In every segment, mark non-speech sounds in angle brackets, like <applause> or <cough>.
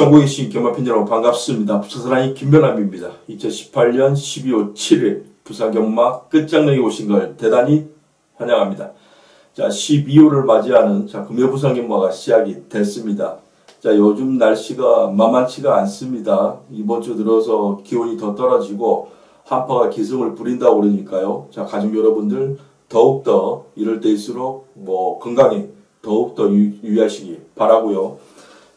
전국의 신경마팬 여러분 반갑습니다. 부사사랑이 김변함입니다. 2018년 12월 7일 부사경마 끝장내기 오신 걸 대단히 환영합니다. 자, 12월을 맞이하는 자, 금요 부산경마가 시작이 됐습니다. 자, 요즘 날씨가 만만치가 않습니다. 이번 주 들어서 기온이 더 떨어지고 한파가 기승을 부린다고 그러니까요. 자, 가족 여러분들 더욱더 이럴 때일수록 뭐 건강에 더욱더 유의하시기 바라고요.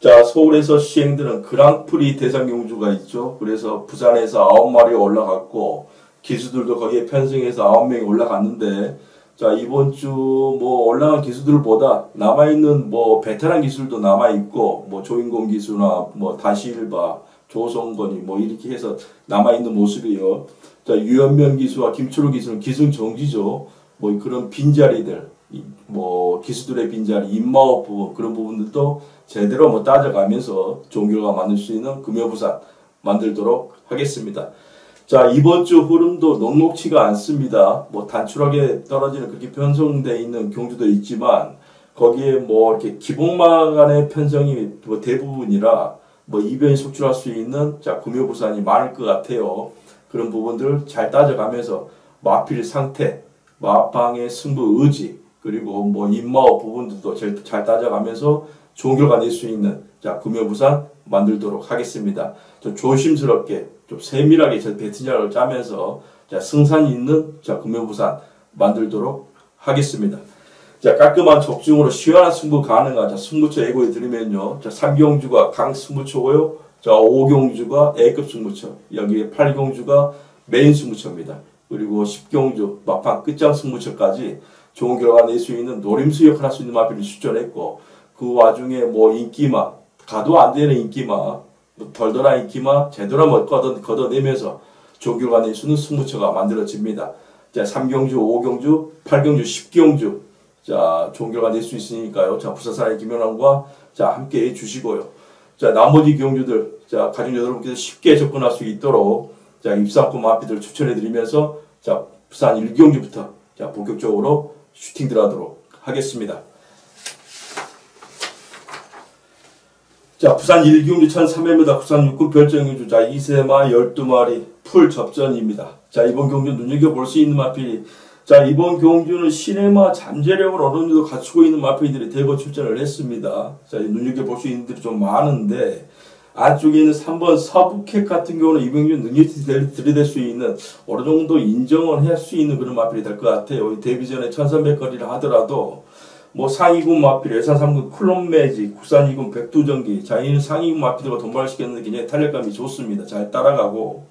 자, 서울에서 시행되는 그랑프리 대상 경주가 있죠. 그래서 부산에서 9마리 올라갔고 기수들도 거기에 편승해서 9명이 올라갔는데 자, 이번 주 뭐 올라간 기수들보다 남아있는 뭐 베테랑 기술도 남아있고 뭐 조인공 기수나 뭐 다시일바, 조성건이 뭐 이렇게 해서 남아있는 모습이에요. 자, 유현명 기수와 김철우 기수는 기승 정지죠. 뭐 그런 빈자리들, 뭐 기수들의 빈자리, 입마업 부분 그런 부분들도 제대로 뭐 따져가면서 결과 만들 수 있는 금요부산 만들도록 하겠습니다. 자 이번 주 흐름도 녹록치가 않습니다. 뭐 단출하게 떨어지는 그렇게 편성되어 있는 경주도 있지만 거기에 뭐 이렇게 기복마 간의 편성이 뭐 대부분이라 뭐 이변이 속출할 수 있는 자 금요부산이 많을 것 같아요. 그런 부분들 잘 따져가면서 마필 상태, 마방의 승부 의지 그리고 뭐 인마업 부분들도 잘, 잘 따져가면서 결과 낼수 있는 자 금요부산 만들도록 하겠습니다. 좀 조심스럽게 좀 세밀하게 저 배트장을 짜면서 자 승산 있는 자 금요부산 만들도록 하겠습니다. 자 깔끔한 적중으로 시원한 승부 가능한 자 승부처 예고해 드리면요. 자 삼경주가 강 승부처고요. 자 오경주가 A급 승부처 여기에 팔경주가 메인 승부처입니다. 그리고 10경주 막판 끝장 승부처까지 좋은 결과 낼 수 있는 노림수 역할 할수 있는 마필을 추천했고 그 와중에 뭐 인기마 가도 안 되는 인기마 뭐 덜덜한 인기마 제대로 뭐 걷어, 걷어내면서 좋은 결과 낼 수 있는 승부처가 만들어집니다. 자 3경주, 5경주, 8경주, 10경주 자 좋은 결과 낼 수 있으니까요. 자 부사사의 김연환과 자 함께 해주시고요. 자 나머지 경주들 자 가족 여러분께서 쉽게 접근할 수 있도록 자 입상권 마피들 추천해드리면서 자 부산 1경주부터 자 본격적으로 슈팅 들어가도록 하겠습니다. 자, 부산 1경주 1300m 부산 육군 별정경주 자, 이세마 12마리 풀 접전입니다. 자, 이번 경주 눈여겨볼 수 있는 마필이 자, 이번 경주는 시네마 잠재력을 어느 정도 갖추고 있는 마필들이 대거 출전을 했습니다. 자, 눈여겨볼 수 있는 들이 좀 많은데 안쪽에 있는 3번 서부캣 같은 경우는 이병준 능력이 들이댈 수 있는 어느 정도 인정을 할 수 있는 그런 마필이 될 것 같아요. 데뷔전에 1300거리를 하더라도 뭐 상위군 마필, 예산 3군 쿨론 매직, 국산 2군 백두전기, 자이는 상위군 마필들과 동반시켰는데 굉장히 탄력감이 좋습니다. 잘 따라가고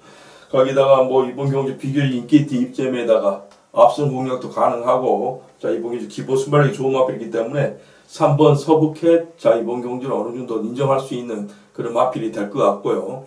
거기다가 뭐 이번 경주 비교 인기티 입점에다가 앞선 공략도 가능하고 자 이번 경주 기본 순발력이 좋은 마필이기 때문에 3번 서부캣 자 이번 경주를 어느 정도 인정할 수 있는 그런 마필이 될 것 같고요.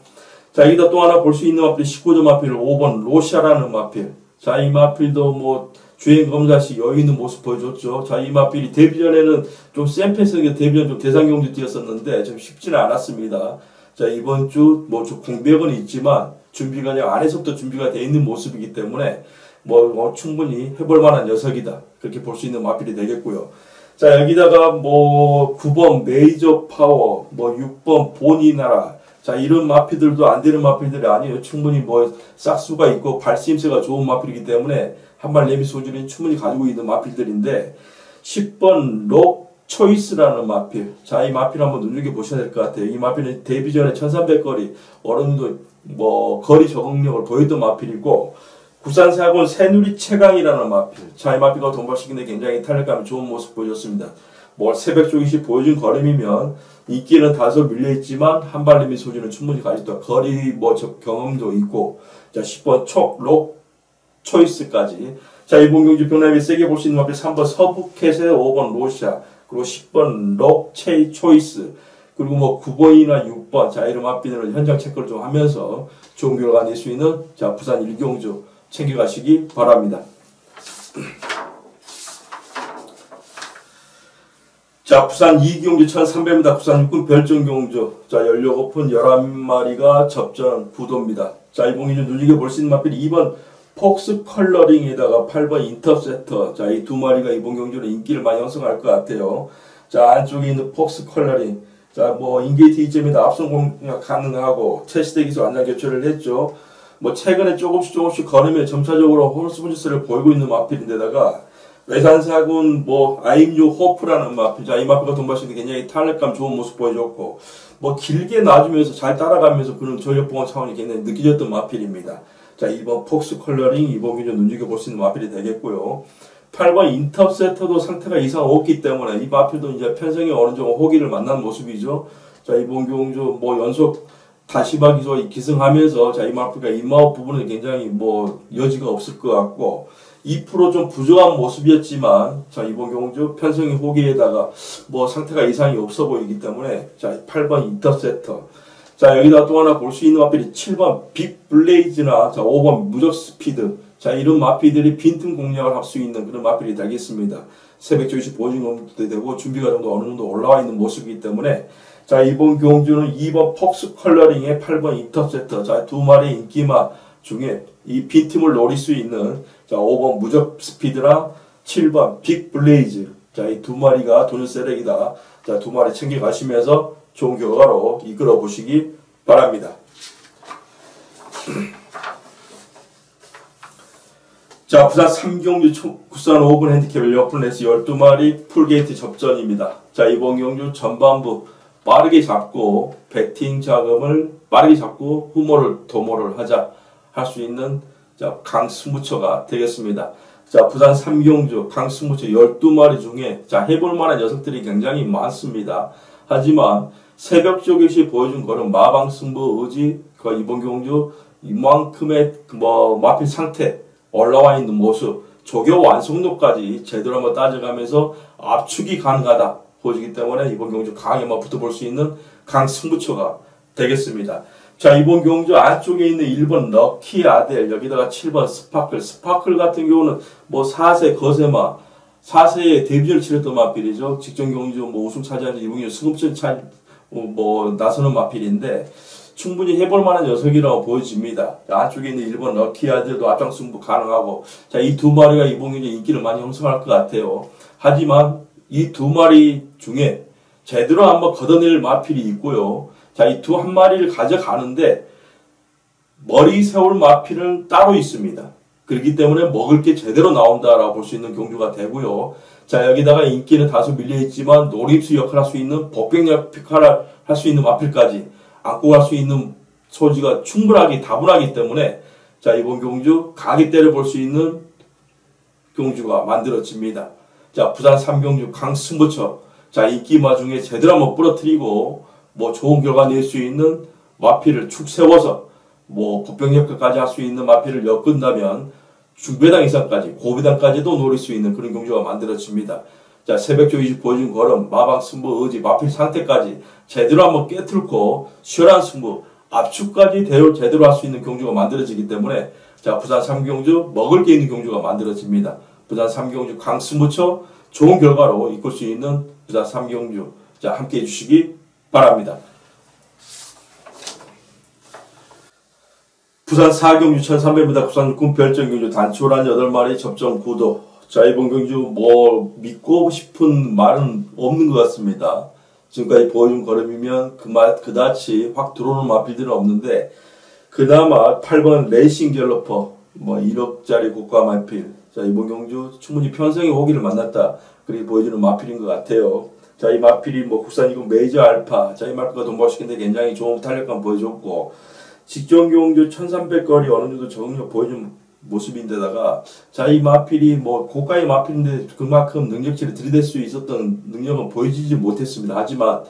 자 여기다 또 하나 볼 수 있는 마필 19점 마필 5번 로샤라는 마필 자 이 마필도 뭐 주행 검사시 여유 있는 모습 보여줬죠. 자, 이 마필이 데뷔전에는 좀 센 패스에 데뷔전 좀 대상 경주 뛰었었는데 좀 쉽지는 않았습니다. 자, 이번 주 뭐 좀 공백은 있지만 준비가 그냥 안에서부터 준비가 돼 있는 모습이기 때문에 뭐, 뭐 충분히 해볼 만한 녀석이다. 그렇게 볼 수 있는 마필이 되겠고요. 자, 여기다가 뭐 9번 메이저 파워, 뭐 6번 본이 나라, 자, 이런 마필들도 안 되는 마필들이 아니에요. 충분히 뭐 싹수가 있고 발심세가 좋은 마필이기 때문에 한발 레미 소질이 충분히 가지고 있는 마필들인데 10번 록 초이스라는 마필. 자, 이 마필 한번 눈여겨 보셔야 될 것 같아요. 이 마필은 데뷔 전에 1300거리, 어른도 뭐 거리 적응력을 보였던 마필이고 부산사군 새누리 최강이라는 마필. 자, 이 마필과 동발시키는데 굉장히 탄력감이 좋은 모습 보여줬습니다. 뭐 새벽 조기시 보여준 걸음이면 인기는 다소 밀려있지만 한발림이 소주는 충분히 가지고 거리 뭐 경험도 있고. 자 10번 촉, 록, 초이스까지. 자 이번 경주 병남이 세게 볼 수 있는 마필 3번 서부캣의 5번 로시아 그리고 10번 록, 체이, 초이스. 그리고 뭐 9번이나 6번. 자 이런 마필들을 현장 체크를 좀 하면서 좋은 결과 낼 수 있는 자 부산 일경주 챙겨가시기 바랍니다. 자, 부산 이경주 1300m 부산 육군 별정경주. 자, 연료 오픈 11마리가 접전 구도입니다. 자, 이봉이 좀 눈여겨볼 수 있는 마필이 2번 폭스 컬러링에다가 8번 인터셉터. 자, 이 두 마리가 이번 경주는 인기를 많이 형성할 것 같아요. 자, 안쪽에 있는 폭스 컬러링. 자, 뭐, 인게이트 이점이다. 앞선 공략 가능하고, 체시대 기술 안장 교체를 했죠. 뭐, 최근에 조금씩 조금씩 걸으면 점차적으로 홀스 분지스를 보이고 있는 마필인데다가, 외산사군, 뭐, 아임유 호프라는 마필. 자, 이 마필과 동반시는 굉장히 탄력감 좋은 모습 보여줬고, 뭐, 길게 놔주면서 잘 따라가면서 그런 전력봉원 차원이 굉장히 느껴졌던 마필입니다. 자, 2번 폭스 컬러링, 2번 기준 눈여겨볼 수 있는 마필이 되겠고요. 8번 인터셉터도 상태가 이상 없기 때문에 이 마필도 이제 편성이 어느 정도 호기를 만난 모습이죠. 자, 이번 경주 뭐 연속 다시바 기소 기승하면서 자, 이 마필과 인마업 부분은 굉장히 뭐 여지가 없을 것 같고 2%좀 부족한 모습이었지만 자, 이번 경주 편성이 호기에다가 뭐 상태가 이상이 없어 보이기 때문에 자, 8번 인터셉터 자, 여기다 또 하나 볼 수 있는 마필이 7번 빅 블레이즈나 자, 5번 무적 스피드 자, 이런 마피들이 빈틈 공략을 할 수 있는 그런 마필이 되겠습니다. 새벽 조시 보증 정도 되고 준비가 정도 어느 정도 올라와 있는 모습이기 때문에 자, 이번 경주는 2번 폭스 컬러링의 8번 인터셉터 자, 두 마리 인기마 중에 이 빈틈을 노릴 수 있는 자, 5번 무적 스피드랑 7번 빅 블레이즈 자, 이 두 마리가 도는 세력이다. 자, 두 마리 챙겨 가시면서 좋은 결과로 이끌어 보시기 바랍니다. <clears throat> 자, 부산 3경주 국산 5분 핸디캡을 옆플레스 12마리 풀게이트 접전입니다. 자, 이번 경주 전반부 빠르게 잡고 배팅 자금을 빠르게 잡고 후모를 도모를 하자 할 수 있는 자, 강스무처가 되겠습니다. 자, 부산 3경주 강스무처 12마리 중에 자, 해볼 만한 녀석들이 굉장히 많습니다. 하지만 새벽 쪽에시 보여준 거는 마방 승부 의지 그 이번 경주 이만큼의 뭐 마필 상태 올라와 있는 모습, 조교 완성도까지 제대로 한번 따져가면서 압축이 가능하다 보여지기 때문에 이번 경주 한번 붙어볼 수 있는 강 승부처가 되겠습니다. 자, 이번 경주 안쪽에 있는 1번 럭키 아델, 여기다가 7번 스파클. 스파클 같은 경우는 뭐 4세 거세마, 4세에 데뷔를 치렀던 마필이죠. 직전 경주 뭐 우승 차지하는 경주 승급전 차, 뭐 나서는 마필인데, 충분히 해볼 만한 녀석이라고 보여집니다. 안쪽에 있는 일본 럭키 아들도 앞장 승부 가능하고 자 이 두 마리가 경기에 인기를 많이 형성할 것 같아요. 하지만 이 두 마리 중에 제대로 한번 걷어낼 마필이 있고요. 자 이 두 한 마리를 가져가는데 머리 세울 마필은 따로 있습니다. 그렇기 때문에 먹을 게 제대로 나온다라고 볼 수 있는 경주가 되고요. 자 여기다가 인기는 다소 밀려있지만 노립수 역할을 할 수 있는 법병 역할을 할 수 있는 마필까지 안고 갈 수 있는 소지가 충분하게 다분하기 때문에 자 이번 경주 가게 때려볼 수 있는 경주가 만들어집니다. 자 부산 3경주 강승부처 자 인기마 중에 제대로 한번 부러뜨리고 뭐 좋은 결과 낼 수 있는 마피를 축 세워서 뭐 법병역까지 할 수 있는 마피를 엮은다면 중배당 이상까지 고배당까지도 노릴 수 있는 그런 경주가 만들어집니다. 자, 새벽 조이식 보여준 걸음, 마방 승부, 의지, 마필 상태까지 제대로 한번 깨뚫고 시원한 승부, 압축까지 대로 제대로 할 수 있는 경주가 만들어지기 때문에 자, 부산 3경주 먹을 게 있는 경주가 만들어집니다. 부산 3경주 강승부처 좋은 결과로 이끌 수 있는 부산 3경주 자, 함께 해주시기 바랍니다. 부산 4경주 1300m 부산 육군 별정경주 단초란 8마리 접점 구도 자, 이번 경주 뭐 믿고 싶은 말은 없는 것 같습니다. 지금까지 보여준 걸음이면 그맛 그다지 확 들어오는 마필들은 없는데 그나마 8번 레이싱 갤러퍼 뭐 1억짜리 고가 마필 자 이번 경주 충분히 편성의 호기를 만났다 그렇게 보여주는 마필인 것 같아요. 자 이 마필이 뭐 국산이고 메이저 알파 자 이 마필과 동반시키는데 굉장히 좋은 탄력감 보여줬고 직전 경주 1300거리 어느 정도 적응력 보여준 모습인데다가 자 이 마필이 뭐 고가의 마필인데 그만큼 능력치를 들이댈 수 있었던 능력은 보여지지 못했습니다. 하지만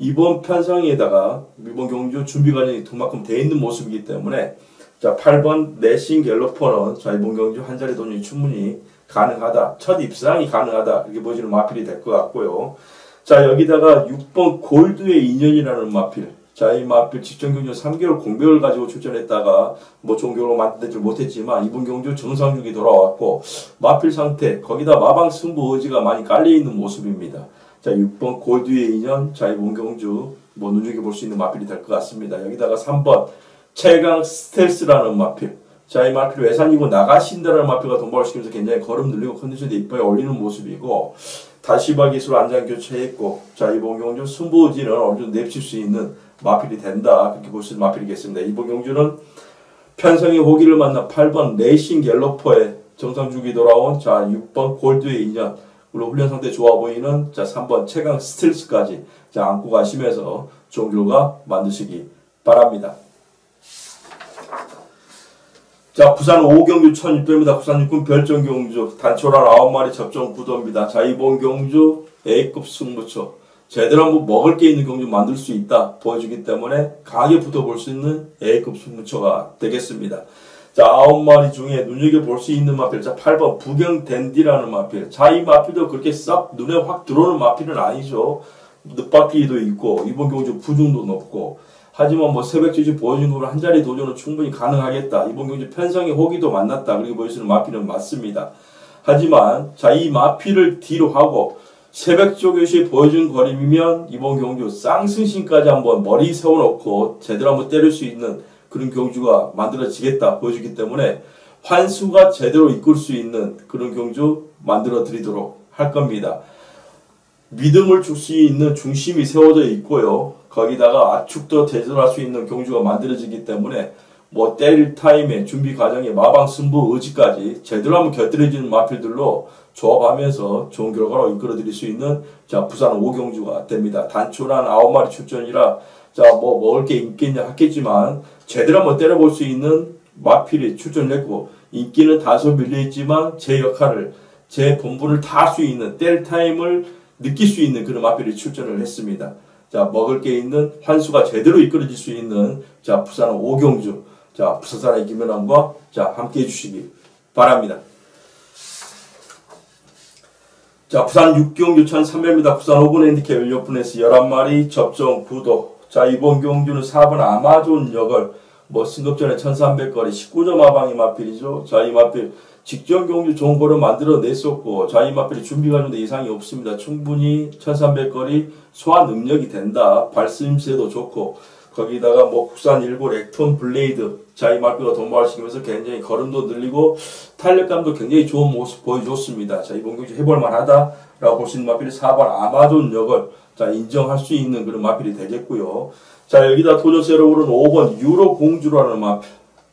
이번 편성에다가 이번 경주 준비 과정이 그만큼 돼 있는 모습이기 때문에 자 8번 내신 갤러퍼는 자 이번 경주 한 자리 돈이 충분히 가능하다. 첫 입상이 가능하다. 이렇게 보시는 마필이 될 것 같고요. 자 여기다가 6번 골드의 인연이라는 마필 자, 이 마필 직전 경주 3개월 공백을 가지고 출전했다가 뭐 결과 만들지 못했지만 이번 경주 정상적이 돌아왔고 마필 상태 거기다 마방 승부 의지가 많이 깔려 있는 모습입니다. 자, 6번 골드의 인연 자, 이번 경주 뭐 눈여겨볼 수 있는 마필이 될 것 같습니다. 여기다가 3번 최강 스텔스라는 마필 자, 이 마필 외산이고 나가신다라는 마필과 동반을 시키면서 굉장히 걸음 늘리고 컨디션도 이쁘게 올리는 모습이고 다시바 기술 안장 교체했고 자 경주 승부지는 어느 정도 내칠 수 있는 마필이 된다 그렇게 볼 수 있는 마필이겠습니다. 경주는 편성의 호기를 만나 8번 레이싱 갤로퍼의 정상 주기 돌아온 자 6번 골드의 인연 물론 훈련 상태 좋아 보이는 자 3번 최강 스틸스까지 자 안고 가시면서 결과 만드시기 바랍니다. 자, 부산 5경주 1600m 부산 육군 별정 경주 단초란 9마리 접종 구도입니다. 자, 이번 경주 A급 승부처 제대로 한번 먹을 게 있는 경주 만들 수 있다 보여주기 때문에 강하게 붙어볼 수 있는 A급 승부처가 되겠습니다. 자, 9마리 중에 눈여겨볼 수 있는 마필. 자, 8번 부경 댄디라는 마필. 자, 이 마필도 그렇게 싹 눈에 확 들어오는 마필은 아니죠. 늦바퀴도 있고 이번 경주 부중도 높고 하지만 뭐 새벽 보여준 거로 한 자리 도전은 충분히 가능하겠다. 이번 경주 편성의 호기도 만났다. 그렇게 보여주는 마필은 맞습니다. 하지만 자 이 마필을 뒤로 하고 새벽 쪽에시 보여준 거림이면 이번 경주 쌍승신까지 한번 머리 세워놓고 제대로 한번 때릴 수 있는 그런 경주가 만들어지겠다 보여주기 때문에 환수가 제대로 이끌 수 있는 그런 경주 만들어 드리도록 할 겁니다. 믿음을 줄 수 있는 중심이 세워져 있고요. 거기다가 압축도 제대로 할수 있는 경주가 만들어지기 때문에 뭐 때릴 타임에 준비 과정에 마방 승부 의지까지 제대로 한번 곁들여지는 마필들로 조합하면서 좋은 결과로 이끌어 드릴 수 있는 자 부산 5경주가 됩니다. 단초란 9마리 출전이라 자뭐 먹을 게 있겠냐 하겠지만 제대로 한번 때려볼 수 있는 마필이 출전했고 인기는 다소 밀려있지만 제 역할을 제 본분을 다 할 수 있는 뗄 타임을 느낄 수 있는 그런 마필이 출전을 했습니다. 자, 먹을 게 있는 환수가 제대로 이끌어질 수 있는 자, 부산 오경주, 자, 부산사의 김연함과 자, 함께 해주시기 바랍니다. 자, 부산 6경주 1300m 부산 5군 핸디캡 연료분에서 11마리 접종 구도. 자, 이번 경주는 4번 아마존 역을 뭐 승급전에 1300거리 19점 하방이 마필이죠. 자, 이 마필 직전 경주 거를 만들어냈었고 자, 이 마필이 준비 과정도 이상이 없습니다. 충분히 1300거리 소화 능력이 된다. 발심세도 좋고 거기다가 뭐 국산 일골 액톤 블레이드 자이 마필과 동반시키면서 굉장히 걸음도 늘리고 탄력감도 굉장히 좋은 모습 보여줬습니다. 자 이번 경주 해볼 만하다라고 볼 수 있는 마필이 4번 아마존 역을 자 인정할 수 있는 그런 마필이 되겠고요. 자 여기다 도전세로 오른 5번 유로 공주라는 마필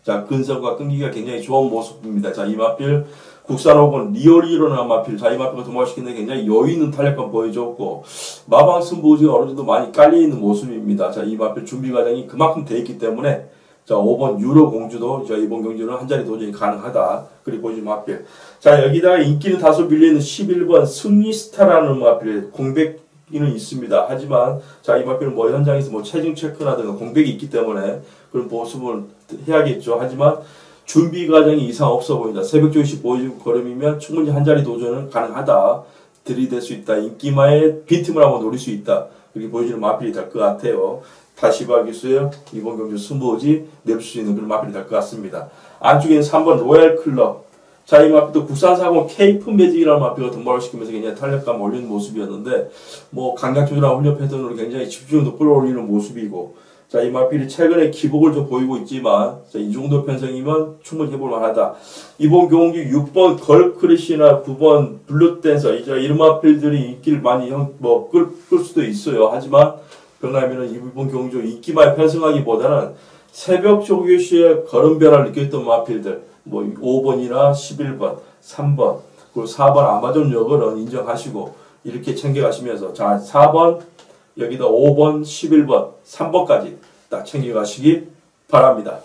자 근성과 끈기가 굉장히 좋은 모습입니다. 자 이 마필 국산 혹은 리얼이로는 마필 자 이 마필을 도모시키는 굉장히 여유 있는 탄력감 보여줬고 마방 승부지가 어느 정도 많이 깔려 있는 모습입니다. 자 이 마필 준비 과정이 그만큼 돼 있기 때문에 자 5번 유로 공주도 자 이번 경주는 한 자리 도전이 가능하다. 그리고 보여준 마필 자 여기다가 인기는 다소 밀리는 11번 승리스타라는 마필 공백 이는 있습니다. 하지만 자 이 마필은 뭐 현장에서 뭐 체중 체크라든가 공백이 있기 때문에 그런 모습을 해야겠죠. 하지만 준비 과정이 이상 없어 보인다. 새벽 조식 보여주고 걸음이면 충분히 한 자리 도전은 가능하다. 들이댈 수 있다. 인기마의 빈틈을 한번 노릴 수 있다. 그렇게 보여주는 마필이 될 것 같아요. 다시바 기수의 이번 경주 승부지 내볼 수 있는 그런 마필이 될 것 같습니다. 안쪽에는 3번 로얄 클럽. 자, 이 마피도 국산사고 케이프 매직이라는 마피가 등발을 시키면서 굉장히 탄력감 올리는 모습이었는데, 뭐, 강약 조절한 훈련 패턴으로 굉장히 집중도 끌어올리는 모습이고, 자, 이 마필이 최근에 기복을 좀 보이고 있지만, 자, 이 정도 편성이면 충분히 해볼 만하다. 이번 경기 6번 걸크리시나 9번 블루댄서, 이제 이런 마필들이 인기를 많이 형, 뭐, 끌, 끌 수도 있어요. 하지만, 병남이는 이번 경주 인기만 편성하기보다는 새벽 조교시에 걸음 변화를 느꼈던 마필들, 뭐 5번이나 11번, 3번, 그리고 4번 아마존 역은 인정하시고 이렇게 챙겨가시면서 자 4번 여기다 5번, 11번, 3번까지 딱 챙겨가시기 바랍니다.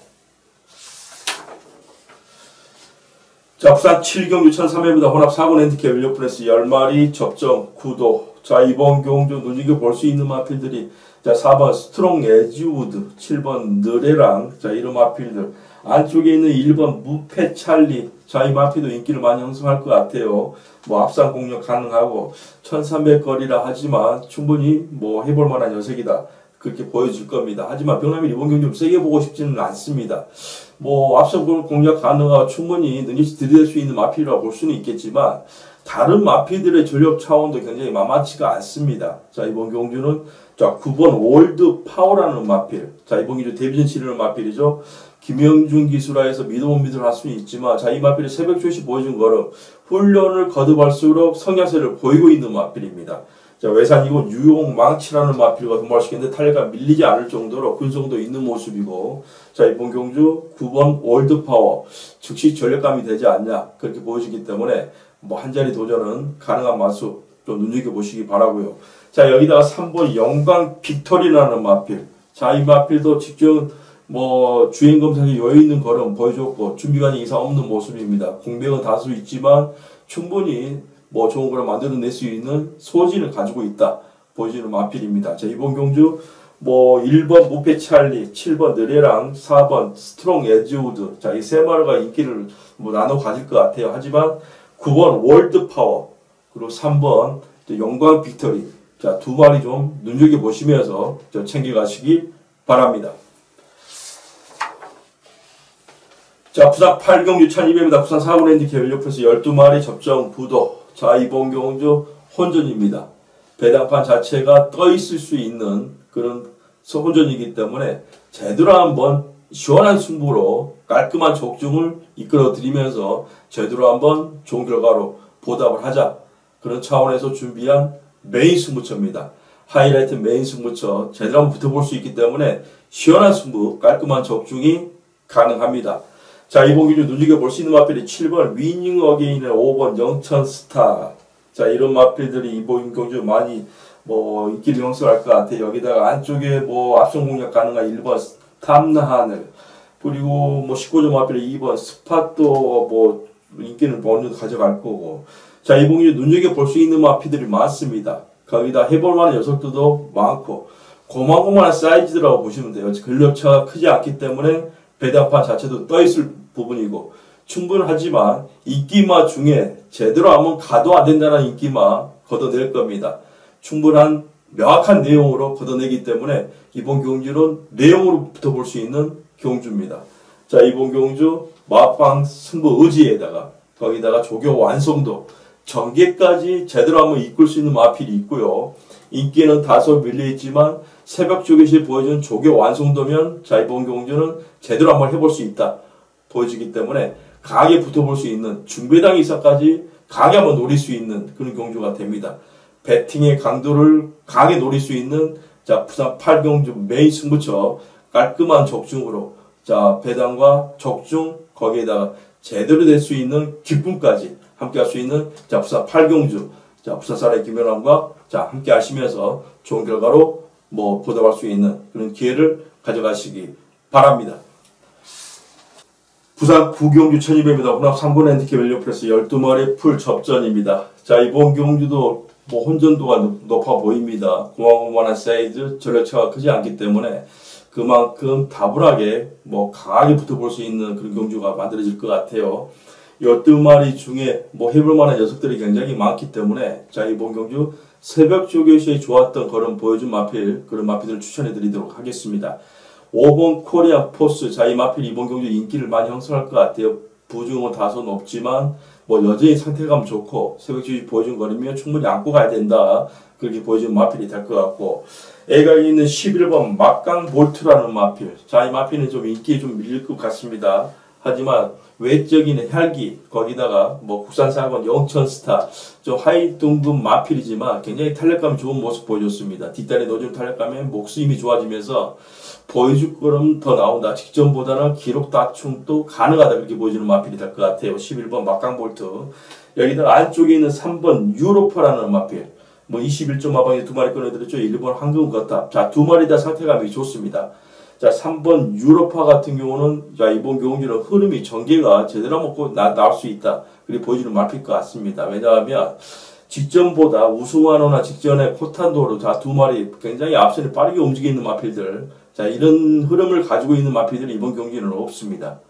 자, 부산 7경주 1300m 혼합 4군 핸디캡 연료프레스 10마리 접종 구도. 자, 이번 경주 눈여겨볼 수 있는 마필들이 자, 4번 스트롱 에즈우드, 7번 느레랑 자, 이런 마필들. 안쪽에 있는 1번 무패 찰리 자이 마피도 인기를 많이 형성할 것 같아요. 뭐 앞상 공략 가능하고 1300 거리라 하지만 충분히 뭐 해볼 만한 녀석이다. 그렇게 보여줄 겁니다. 하지만 병남이 이번 경기 좀 세게 보고 싶지는 않습니다. 뭐 앞서 공략 가능하고 충분히 능력치 들이댈 수 있는 마피라고 볼 수는 있겠지만 다른 마피들의 전력 차원도 굉장히 만만치가 않습니다. 자 이번 경주는 자 9번 올드 파워라는 마필 자 이번 경주 데뷔전 치르는 마필이죠. 김영준 기술화에서 믿어못 믿을 할 수는 있지만 자 이 마필이 새벽 조시 보여준 거는 훈련을 거듭할수록 성향세를 보이고 있는 마필입니다. 자 외산이고 뉴욕 망치라는 마필과 도말시켰는데 탄력가 밀리지 않을 정도로 근성도 있는 모습이고 자 이번 경주 9번 월드파워 즉시 전력감이 되지 않냐 그렇게 보여지기 때문에 뭐 한 자리 도전은 가능한 마수 좀 눈여겨보시기 바라고요. 자 여기다가 3번 영광 빅토리라는 마필 자 이 마필도 직접 뭐 주행 검사에 여유 있는 걸음 보여줬고 준비관이 이상 없는 모습입니다. 공백은 다수 있지만 충분히 뭐 좋은 걸 만들어낼 수 있는 소질을 가지고 있다 보여주는 마필입니다. 자 이번 경주 뭐 1번 무페 찰리, 7번 느레랑, 4번 스트롱 에즈우드 자 이 세 마리가 인기를 뭐 나눠 가질 것 같아요. 하지만 9번 월드 파워 그리고 3번 영광 빅터리 자 두 마리 좀 눈여겨 보시면서 챙겨 가시기 바랍니다. 자, 부산 8경주 1200m 부산 사고랜드 계열옆에서 12마리 접종 부도. 자, 이번 경주 혼전입니다. 배당판 자체가 떠 있을 수 있는 그런 혼전이기 때문에 제대로 한번 시원한 승부로 깔끔한 적중을 이끌어 드리면서 제대로 한번 좋은 결과로 보답을 하자. 그런 차원에서 준비한 메인 승부처입니다. 하이라이트 메인 승부처 제대로 한번 붙어볼 수 있기 때문에 시원한 승부, 깔끔한 적중이 가능합니다. 자, 이번 기준 눈여겨볼 수 있는 마필이 7번 위닝 어게인의 5번 영천 스타. 자, 이런 마필들이 이번 경주 많이 뭐 인기를 형성할 것 같아요. 여기다가 안쪽에 뭐 앞선 공략 가능한 1번 탐나하늘 그리고 뭐 19점 마필이 2번 스팟도 뭐 인기는 어느 정도 가져갈 거고. 자, 이번 기준 눈여겨볼 수 있는 마필들이 많습니다. 거기다 해볼 만한 녀석들도 많고 고만고만한 사이즈라고 보시면 돼요. 근력차가 크지 않기 때문에 배당판 자체도 떠있을 부분이고 충분하지만 인기마 중에 제대로 하면 가도 안 된다는 인기마 걷어낼 겁니다. 충분한 명확한 내용으로 걷어내기 때문에 이번 경주는 내용으로 붙어볼 수 있는 경주입니다. 자 이번 경주 마빵 승부 의지에다가 거기다가 조교 완성도 전개까지 제대로 한번 이끌 수 있는 마필이 있고요. 인기는 다소 밀려있지만 새벽 쪽에서 보여준 조교 완성도면 자 이번 경주는 제대로 한번 해볼 수 있다. 보여지기 때문에 강하게 붙어볼 수 있는 중배당 이사까지 강하게 한번 노릴 수 있는 그런 경주가 됩니다. 배팅의 강도를 강하게 노릴 수 있는 자 부산 8경주 메인 승부처 깔끔한 적중으로 자 배당과 적중 거기에다가 제대로 될 수 있는 기쁨까지 함께 할 수 있는 자 부산 8경주 자 부산 사례 김연남과 자 함께 하시면서 좋은 결과로 뭐 보답할 수 있는 그런 기회를 가져가시기 바랍니다. 부산 구경주 1200m 혼합 3군 핸디캡 웰리오프레스 12마리 풀 접전입니다. 자 이번 경주도 뭐 혼전도가 높아 보입니다. 고만고만한 사이즈 전력차가 크지 않기 때문에 그만큼 다분하게 뭐 강하게 붙어볼 수 있는 그런 경주가 만들어질 것 같아요. 12마리 중에 뭐 해볼 만한 녀석들이 굉장히 많기 때문에 자 이번 경주 새벽 조교시에 좋았던 그런 보여준 마필 그런 마필들을 추천해 드리도록 하겠습니다. 5번 코리아 포스 자 이 마필 이번 경주 인기를 많이 형성할 것 같아요. 부중은 다소 높지만 뭐 여전히 상태감 좋고 새벽 조교 보여준 거리면 충분히 안고 가야 된다. 그렇게 보여준 마필이 될 것 같고 애가 있는 11번 막강 볼트라는 마필 자 이 마필은 좀 인기에 좀 밀릴 것 같습니다. 하지만 외적인 혈기 거기다가 뭐 국산사건 영천스타 좀 하이 등급 마필이지만 굉장히 탄력감 좋은 모습 보여줬습니다. 뒷다리 노즐 탄력감에 목수힘이 좋아지면서 보여줄 거는 더 나온다. 직전보다는 기록 다충도 가능하다. 그렇게 보여주는 마필이 될 것 같아요. 11번 막강볼트 여기다 안쪽에 있는 3번 유로퍼라는 마필 뭐 21점 마방에 두 마리 꺼내드렸죠. 1번 황금 거탑 자두 마리 다 상태감이 좋습니다. 자, 3번 유로파 같은 경우는 자, 이번 경주는 흐름이 전개가 제대로 먹고 나, 나올 수 있다. 그렇게 보여주는 말필 것 같습니다. 왜냐하면 직전보다 우승환호나 직전에 코탄도로 자, 두 마리 굉장히 앞선에 빠르게 움직이는 마필들. 자, 이런 흐름을 가지고 있는 마필들이 이번 경기는 없습니다.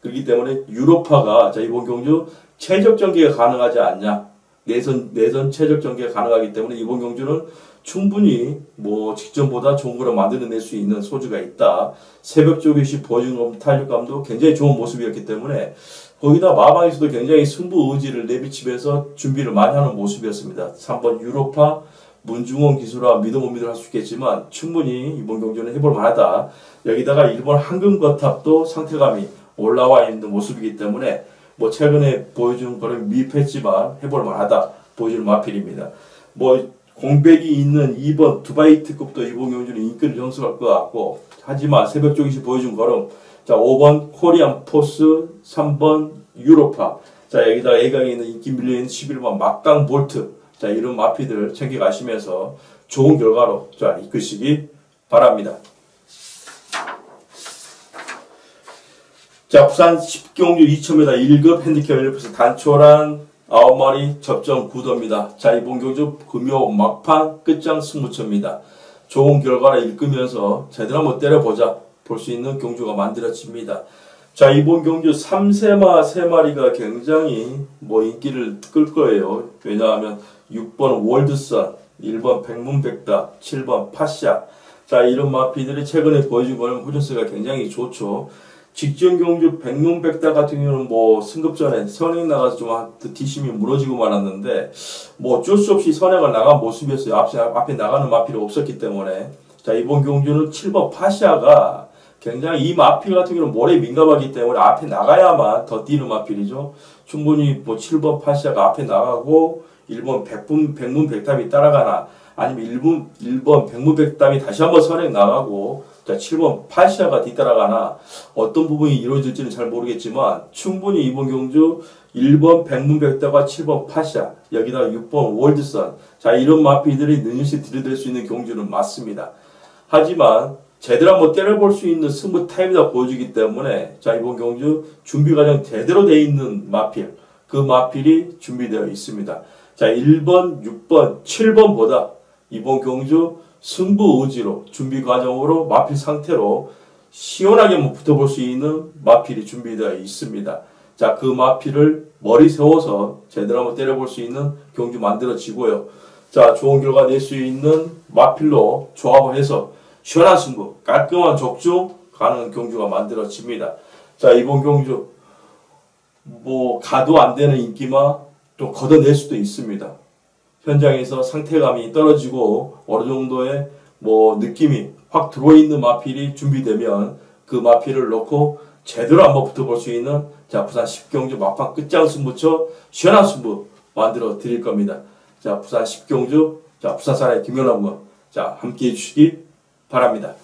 그렇기 때문에 유로파가 자, 이번 경주 최적 전개가 가능하지 않냐. 내선, 내선 최적 전개가 가능하기 때문에 이번 경주는 충분히 뭐 직전보다 좋은 거를 만들어낼 수 있는 소지가 있다. 새벽 조교시 보증금 탄력감도 굉장히 좋은 모습이었기 때문에 거기다 마방에서도 굉장히 승부 의지를 내비치면서 준비를 많이 하는 모습이었습니다. 3번 유로파 문중원 기수라 믿어 못 믿어 할수 있겠지만 충분히 이번 경기는 해볼 만하다. 여기다가 일본 황금거탑도 상태감이 올라와 있는 모습이기 때문에 뭐 최근에 보여준 거는 미흡했지만 해볼 만하다 보여주는 마필입니다. 뭐 공백이 있는 2번 두바이 특급도 경주는 인기를 형성할 것 같고 하지만 새벽 쪽에서 보여준 거는 자 5번 코리안 포스 3번 유로파 자 여기다가 애강에 있는 인기 밀려있는 11번 막강 볼트 자 이런 마피들을 챙겨가시면서 좋은 결과로 자 이끄시기 바랍니다. 자, 부산 10경주 2,000m 1급 핸디캡 엘리프스 단초란 9마리 접전 구도입니다. 자, 이번 경주 금요 막판 끝장 승부처입니다. 좋은 결과를 읽으면서 제대로 한번 때려보자 볼 수 있는 경주가 만들어집니다. 자, 이번 경주 3세마 3마리가 굉장히 뭐 인기를 끌 거예요. 왜냐하면 6번 월드선, 1번 백문백답, 7번 파샤. 자, 이런 마피들이 최근에 보여준 거는 호전세가 굉장히 좋죠. 직전 경주 백문백답 같은 경우는 뭐 승급 전에 선행 나가서 좀 뒷심이 무너지고 말았는데 뭐 어쩔 수 없이 선행을 나간 모습이었어요. 앞에, 앞에 나가는 마필이 없었기 때문에. 자, 이번 경주는 7번 파샤가 굉장히 이 마필 같은 경우는 모래 민감하기 때문에 앞에 나가야만 더 뛰는 마필이죠. 충분히 뭐 7번 파샤가 앞에 나가고 1번 백분, 백문백답이 따라가나 아니면 1번, 1번 백문백답이 다시 한번 선행 나가고 자 7번 파시아가 뒤따라가나 어떤 부분이 이루어질지는 잘 모르겠지만 충분히 이번 경주 1번 백문백답과 7번 파시아 여기다가 6번 월드선 자 이런 마피들이 능력시 들이댈 수 있는 경주는 맞습니다. 하지만 제대로 한번 때려볼 수 있는 승부 타임이다 보여주기 때문에 자 이번 경주 준비 과정 제대로 돼 있는 마필 그 마필이 준비되어 있습니다. 자 1번, 6번, 7번보다 이번 경주 승부 의지로 준비 과정으로 마필 상태로 시원하게 붙어볼 수 있는 마필이 준비되어 있습니다. 자, 그 마필을 머리 세워서 제대로 한번 때려볼 수 있는 경주 만들어지고요. 자, 좋은 결과 낼 수 있는 마필로 조합을 해서 시원한 승부, 깔끔한 적중 가는 경주가 만들어집니다. 자, 이번 경주 뭐 가도 안 되는 인기만 또 걷어낼 수도 있습니다. 현장에서 상태감이 떨어지고 어느 정도의 뭐 느낌이 확 들어있는 마필이 준비되면 그 마필을 넣고 제대로 한번 붙어볼 수 있는 자 부산 10경주 막판 끝장 승부처 시원한 승부 만들어 드릴 겁니다. 자 부산 10경주 자 부산 사의 김연아과 자 함께 해주시기 바랍니다.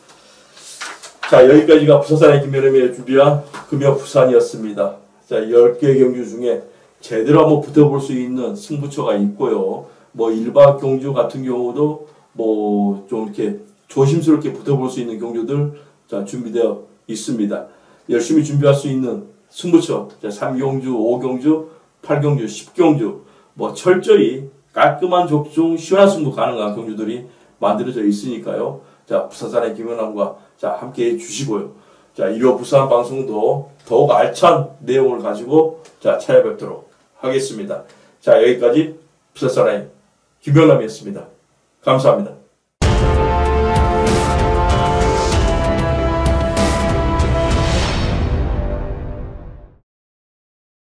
자 여기까지가 부산 사의 김연아의 준비한 금요 부산이었습니다. 자 10개 경주 중에 제대로 한번 붙어볼 수 있는 승부처가 있고요. 뭐 일박 경주 같은 경우도 뭐 좀 이렇게 조심스럽게 붙어볼 수 있는 경주들 자 준비되어 있습니다. 열심히 준비할 수 있는 승부처 자 3경주, 5경주, 8경주, 10경주 뭐 철저히 깔끔한 적중 시원한 승부 가능한 경주들이 만들어져 있으니까요. 자 부산산의 김연남과 자 함께 해 주시고요. 자 일요 부산 방송도 더욱 알찬 내용을 가지고 자 찾아뵙도록 하겠습니다. 자 여기까지 부산산의 김병남이었습니다. 감사합니다.